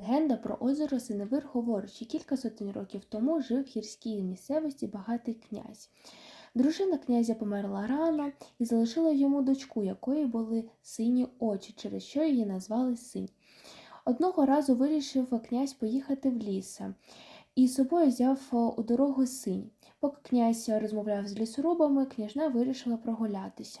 Легенда про озеро Синевир говорить, що кілька сотень років тому жив в гірській місцевості багатий князь. Дружина князя померла рано і залишила йому дочку, якої були сині очі, через що її назвали синь. Одного разу вирішив князь поїхати в ліс і з собою взяв е, у дорогу синь. Поки князь розмовляв з лісорубами, княжна вирішила прогулятися.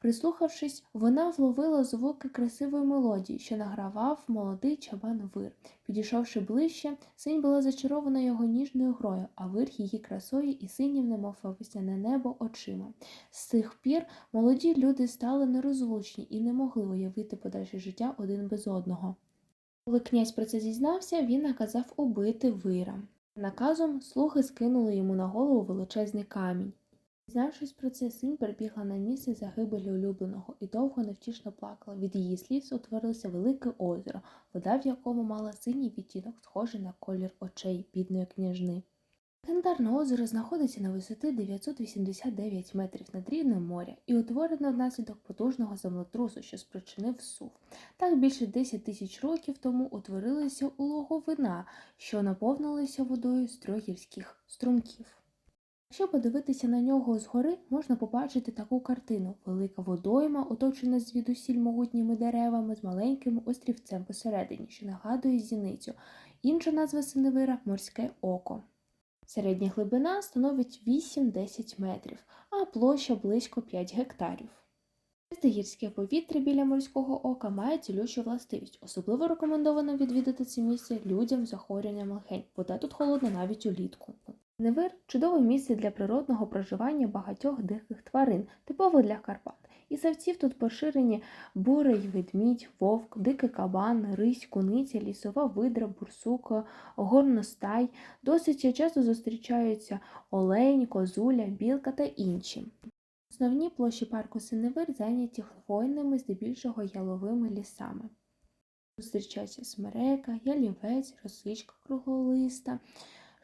Прислухавшись, вона вловила звуки красивої мелодії, що награвав молодий чабан вир. Підійшовши ближче, синь була зачарована його ніжною грою, а вир її красою і синім, немов весняне небо очима. З цих пір молоді люди стали нерозлучні і не могли уявити подальше життя один без одного. Коли князь про це зізнався, він наказав убити вира. Наказом слуги скинули йому на голову величезний камінь. Дізнавшись про це, син прибігла на місце загибелі улюбленого і довго невтішно плакала. Від її сліз утворилося велике озеро, вода в якому мала синій відтінок, схожий на колір очей бідної княжни. Легендарне озеро знаходиться на висоти 989 метрів над рівнем моря і утворене внаслідок потужного землетрусу, що спричинив сув. Так більше 10 тисяч років тому утворилися улоговина, що наповнилися водою з трьох струмків. Якщо подивитися на нього згори, можна побачити таку картину: велика водойма, оточена звідусіль могутніми деревами з маленьким острівцем посередині, що нагадує зіницю. Інша назва синевира морське око. Середня глибина становить 8-10 метрів, а площа близько 5 гектарів. Чисте гірське повітря біля морського ока має цілющу властивість. Особливо рекомендовано відвідати це місце людям з захворюванням легень. Вода тут холодна навіть улітку. Невир чудове місце для природного проживання багатьох диких тварин, типово для Карпат. І савців тут поширені бурий ведмідь, вовк, дикий кабан, рись, куниця, лісова видра, бурсука, горностай. Досить часто зустрічаються олень, козуля, білка та інші. Основні площі парку Синевир зайняті хвойними, здебільшого яловими лісами. Зустрічаються смерека, ялівець, росичка круглолиста,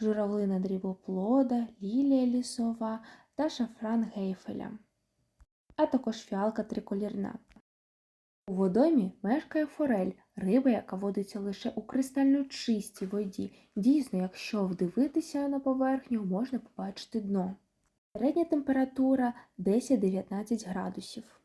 журавлина дрібоплода, лілія лісова та шафран гейфеля, а також фіалка триколірна. У водоймі мешкає форель, риба, яка водиться лише у кристально чистій воді. Дійсно, якщо вдивитися на поверхню, можна побачити дно. Середня температура 10-19 градусів.